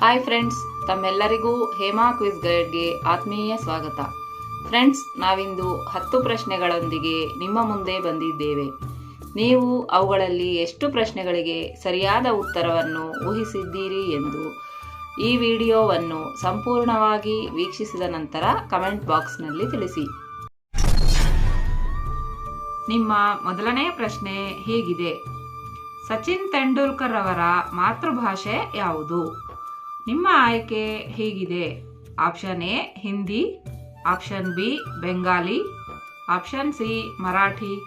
Hi friends ತಮ್ಮೆಲ್ಲರಿಗೂ Hema quiz ಗೈಡ್ಗೆ ಆತ್ಮೀಯ ಸ್ವಾಗತ. ಫ್ರೆಂಡ್ಸ್ ನಾವಿಂದು ಹತ್ತು ಪ್ರಶ್ನೆಗಳೊಂದಿಗೆ ನಿಮ್ಮ ಮುಂದೆ ಬಂದಿದ್ದೇವೆ. ನೀವು ಅವುಗಳಲ್ಲಿ ಎಷ್ಟು ಪ್ರಶ್ನೆಗಳಿಗೆ ಸರಿಯಾದ ಉತ್ತರವನ್ನು ಊಹಿಸಿದ್ದೀರಿ ಎಂದು ಈ ವಿಡಿಯೋವನ್ನು ಸಂಪೂರ್ಣವಾಗಿ ವೀಕ್ಷಿಸಿದ ನಂತರ ಕಮೆಂಟ್ ಬಾಕ್ಸ್ನಲ್ಲಿ ತಿಳಿಸಿ. ನಿಮ್ಮ ಮೊದಲನೇ ಪ್ರಶ್ನೆ ಹೀಗಿದೆ? ಸಚಿನ್ ತೆಂಡೂಲ್ಕರ್ ಅವರ ಮಾತೃಭಾಷೆ ಯಾವುದು? ನಿಮ್ಮ ಆಯ್ಕೆ ಹೀಗಿದೆ? Option A, Hindi. Option B, Bengali. Option C, Marathi.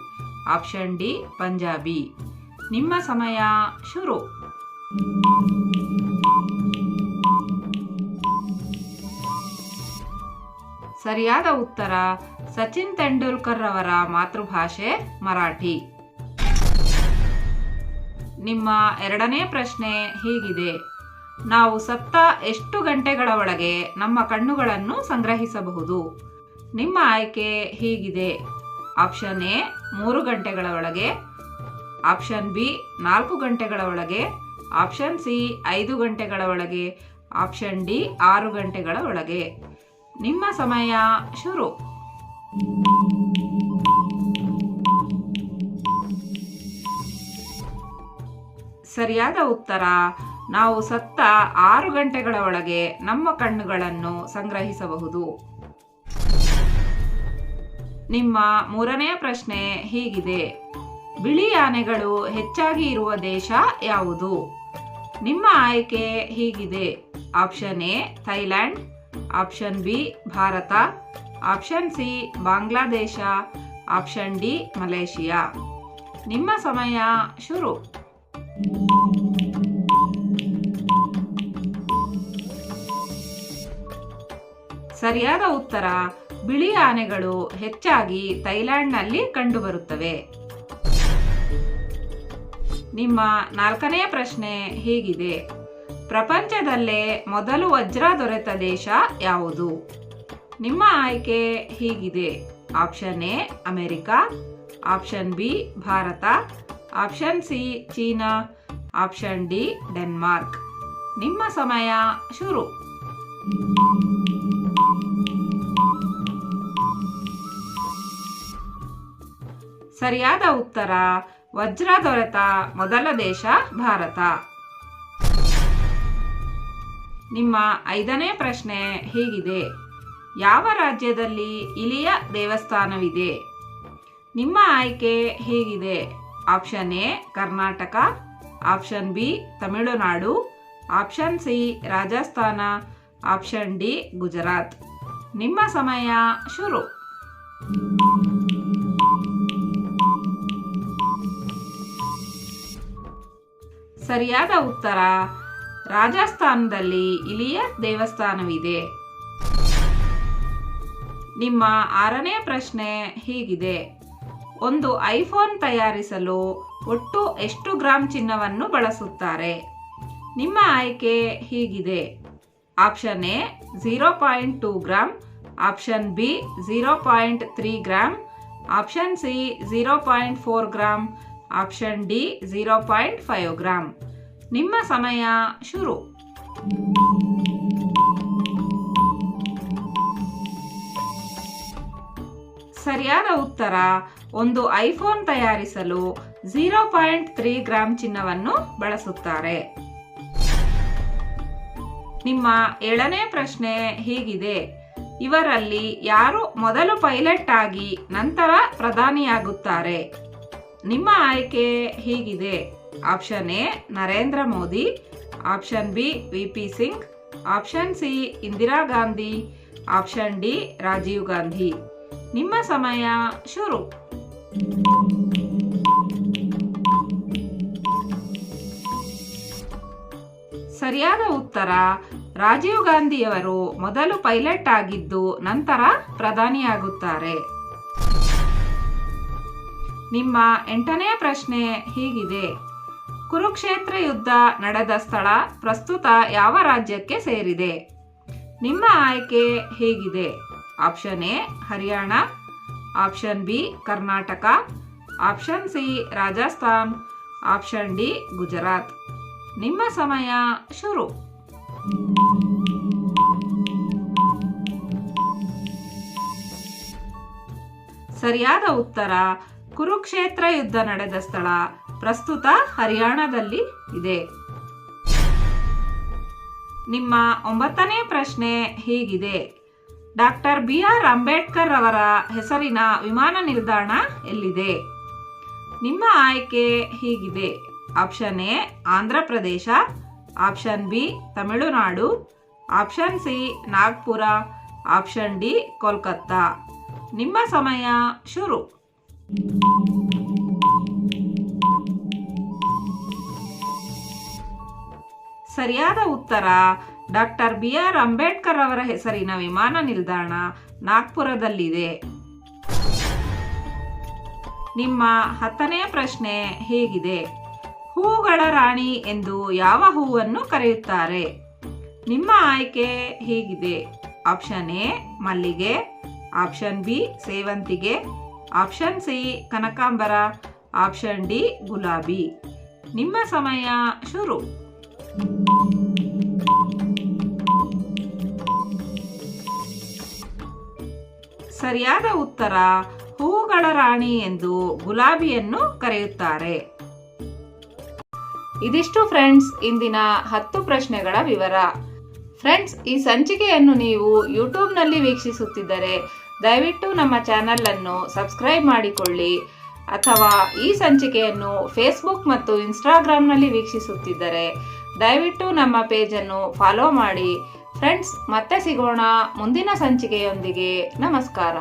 Option D, Punjabi. ನಿಮ್ಮ ಸಮಯ ಶುರು. ಸರಿಯಾದ ಉತ್ತರ, ಸಚಿನ್ ತೆಂಡೂಲ್ಕರ್ ಅವರ ಮಾತೃಭಾಷೆ ಮರಾಠಿ. ನಿಮ್ಮ ಎರಡನೇ ಪ್ರಶ್ನೆ ಹೀಗಿದೆ? ನಾವು ಸತ್ತ ಎಷ್ಟು ಗಂಟೆಗಳ ಒಳಗೆ ನಮ್ಮ ಕಣ್ಣುಗಳನ್ನು ಸಂಗ್ರಹಿಸಬಹುದು? ನಿಮ್ಮ ಆಯ್ಕೆ ಹೀಗಿದೆ. ಆಪ್ಷನ್ ಎ, ಮೂರು ಗಂಟೆಗಳ ಒಳಗೆ. ಆಪ್ಷನ್ ಬಿ, ನಾಲ್ಕು ಗಂಟೆಗಳ ಒಳಗೆ. ಆಪ್ಷನ್ ಸಿ, ಐದು ಗಂಟೆಗಳ ಒಳಗೆ. ಆಪ್ಷನ್ ಡಿ, ಆರು ಗಂಟೆಗಳ ಒಳಗೆ. ನಿಮ್ಮ ಸಮಯ ಶುರು. ಸರಿಯಾದ ಉತ್ತರ ನಾವು ಸತ್ತ ಆರು ಗಂಟೆಗಳ ಒಳಗೆ ನಮ್ಮ ಕಣ್ಣುಗಳನ್ನು ಸಂಗ್ರಹಿಸಬಹುದು. ನಿಮ್ಮ ಮೂರನೆಯ ಪ್ರಶ್ನೆ ಹೀಗಿದೆ. ಬಿಳಿ ಆನೆಗಳು ಹೆಚ್ಚಾಗಿ ಇರುವ ದೇಶ ಯಾವುದು? ನಿಮ್ಮ ಆಯ್ಕೆ ಹೀಗಿದೆ. Option A, Thailand. Option B, Bharat. Option C, Bangladesh. Option D, Malaysia. ನಿಮ್ಮ ಸಮಯ ಶುರು. ಸರಿಯಾದ ಉತ್ತರ, ಬಿಳಿ ಆನೆಗಳು ಹೆಚ್ಚಾಗಿ ಥೈಲ್ಯಾಂಡ್ನಲ್ಲಿ ಕಂಡುಬರುತ್ತವೆ. ನಿಮ್ಮ ನಾಲ್ಕನೆಯ ಪ್ರಶ್ನೆ ಹೀಗಿದೆ. ಪ್ರಪಂಚದಲ್ಲೇ ಮೊದಲು ವಜ್ರ ದೊರೆತ ದೇಶ ಯಾವುದು? ನಿಮ್ಮ ಆಯ್ಕೆ ಹೀಗಿದೆ. Option A, America. Option B, Bharat. Option C, China. Option D, Denmark. ನಿಮ್ಮ ಸಮಯ ಶುರು. ಸರಿಯಾದ ಉತ್ತರ ವಜ್ರ ದೊರೆತ ಮೊದಲ ದೇಶ ಭಾರತ. ನಿಮ್ಮ ಐದನೇ ಪ್ರಶ್ನೆ ಹೀಗಿದೆ. ಯಾವ ರಾಜ್ಯದಲ್ಲಿ ಇಲಿಯ ದೇವಸ್ಥಾನವಿದೆ? ನಿಮ್ಮ ಆಯ್ಕೆ ಹೀಗಿದೆ. Option A, Karnataka, option B, Tamil Nadu, option C, Rajasthan, option D, Gujarat. ನಿಮ್ಮ ಸಮಯ ಶುರು. ಸರಿಯಾದ ಉತ್ತರ. ರಾಜಸ್ಥಾನದಲ್ಲಿ ಇಲಿಯ ದೇವಸ್ಥಾನವಿದೆ. ನಿಮ್ಮ ಆರನೇ ಪ್ರಶ್ನೆ ಹೀಗಿದೆ. ಒಂದು ಐಫೋನ್ ತಯಾರಿಸಲು ಒಟ್ಟು ಎಷ್ಟು ಗ್ರಾಮ್ ಚಿನ್ನವನ್ನು ಬಳಸುತ್ತಾರೆ? ನಿಮ್ಮ ಆಯ್ಕೆ ಹೀಗಿದೆ. Option A zero point two gram option B zero point three gram option C zero point four gram option D zero point five gram ನಿಮ್ಮ ಸಮಯ ಶುರು. ಸರಿಯಾದ ಉತ್ತರ, ಒಂದು ಐಫೋನ್ ತಯಾರಿಸಲು ಝೀರೋ ಪಾಯಿಂಟ್ ತ್ರೀ ಗ್ರಾಮ್ ಚಿನ್ನವನ್ನು ಬಳಸುತ್ತಾರೆ. ನಿಮ್ಮ ಏಳನೇ ಪ್ರಶ್ನೆ ಹೀಗಿದೆ. ಇವರಲ್ಲಿ ಯಾರು ಮೊದಲು ಪೈಲಟ್ ಆಗಿ ನಂತರ ಪ್ರಧಾನಿಯಾಗುತ್ತಾರೆ? ನಿಮ್ಮ ಆಯ್ಕೆ ಹೀಗಿದೆ. Option A, Narendra Modi. Option B, V P Singh. Option C, Indira Gandhi. Option D, Rajiv Gandhi. ನಿಮ್ಮ ಸಮಯ ಶುರು. ಸರಿಯಾದ ಉತ್ತರ, ರಾಜೀವ್ ಗಾಂಧಿಯವರು ಮೊದಲು ಪೈಲಟ್ ಆಗಿದ್ದು ನಂತರ ಪ್ರಧಾನಿಯಾಗುತ್ತಾರೆ. ನಿಮ್ಮ ಎಂಟನೇ ಪ್ರಶ್ನೆ ಹೀಗಿದೆ. ಕುರುಕ್ಷೇತ್ರ ಯುದ್ಧ ನಡೆದ ಸ್ಥಳ ಪ್ರಸ್ತುತ ಯಾವ ರಾಜ್ಯಕ್ಕೆ ಸೇರಿದೆ? ನಿಮ್ಮ ಆಯ್ಕೆ ಹೀಗಿದೆ. Option A, Haryana. Option B, Karnataka. Option C, Rajasthan. Option D, Gujarat. ನಿಮ್ಮ ಸಮಯ ಶುರು. ಸರಿಯಾದ ಉತ್ತರ ಕುರುಕ್ಷೇತ್ರ ಯುದ್ಧ ನಡೆದ ಸ್ಥಳ ಪ್ರಸ್ತುತ ಹರಿಯಾಣದಲ್ಲಿ ಇದೆ. ನಿಮ್ಮ ಒಂಬತ್ತನೇ ಪ್ರಶ್ನೆ ಹೀಗಿದೆ. ಡಾಕ್ಟರ್ ಬಿ ಆರ್ ಅಂಬೇಡ್ಕರ್ ಅವರ ಹೆಸರಿನ ವಿಮಾನ ನಿಲ್ದಾಣ ಎಲ್ಲಿದೆ? ನಿಮ್ಮ ಆಯ್ಕೆ ಹೀಗಿದೆ. Option A, Andhra Pradesh. Option B, Tamil Nadu. Option C, Nagpur. Option D, Kolkata. ನಿಮ್ಮ ಸಮಯ ಶುರು. ಸರಿಯಾದ ಉತ್ತರ. ಡಾಕ್ಟರ್ ಬಿ ಆರ್ ಅಂಬೇಡ್ಕರ್ ಅವರ ಹೆಸರಿನ ವಿಮಾನ ನಿಲ್ದಾಣ ನಾಗ್ಪುರದಲ್ಲಿದೆ. ನಿಮ್ಮ ಹತ್ತನೇ ಪ್ರಶ್ನೆ ಹೇಗಿದೆ. ಹೂಗಳ ರಾಣಿ ಎಂದು ಯಾವ ಹೂವನ್ನು ಕರೆಯುತ್ತಾರೆ? ನಿಮ್ಮ ಆಯ್ಕೆ ಹೇಗಿದೆ. ಆಪ್ಷನ್ ಎ ಮಲ್ಲಿಗೆ, ಆಪ್ಷನ್ ಬಿ ಸೇವಂತಿಗೆ ಆಪ್ಷನ್ ಸಿ, ಕನಕಾಂಬರ. ಆಪ್ಷನ್ ಡಿ, ಗುಲಾಬಿ. ನಿಮ್ಮ ಸಮಯ ಶುರು. ಸರಿಯಾದ ಉತ್ತರ ಹೂಗಳ ರಾಣಿ ಎಂದು ಗುಲಾಬಿಯನ್ನು ಕರೆಯುತ್ತಾರೆ. ಇದಿಷ್ಟು ಫ್ರೆಂಡ್ಸ್, ಇಂದಿನ ಹತ್ತು ಪ್ರಶ್ನೆಗಳ ವಿವರ. ಫ್ರೆಂಡ್ಸ್, ಈ ಸಂಚಿಕೆಯನ್ನು ನೀವು ಯೂಟ್ಯೂಬ್ನಲ್ಲಿ ವೀಕ್ಷಿಸುತ್ತಿದ್ದರೆ ದಯವಿಟ್ಟು ನಮ್ಮ ಚಾನಲನ್ನು ಸಬ್ಸ್ಕ್ರೈಬ್ ಮಾಡಿಕೊಳ್ಳಿ ಅಥವಾ ಈ ಸಂಚಿಕೆಯನ್ನು ಫೇಸ್ಬುಕ್ ಮತ್ತು ಇನ್ಸ್ಟಾಗ್ರಾಮ್ನಲ್ಲಿ ವೀಕ್ಷಿಸುತ್ತಿದ್ದರೆ ದಯವಿಟ್ಟು ನಮ್ಮ ಪೇಜನ್ನು ಫಾಲೋ ಮಾಡಿ. ಫ್ರೆಂಡ್ಸ್, ಮತ್ತೆ ಸಿಗೋಣ ಮುಂದಿನ ಸಂಚಿಕೆಯೊಂದಿಗೆ. ನಮಸ್ಕಾರ.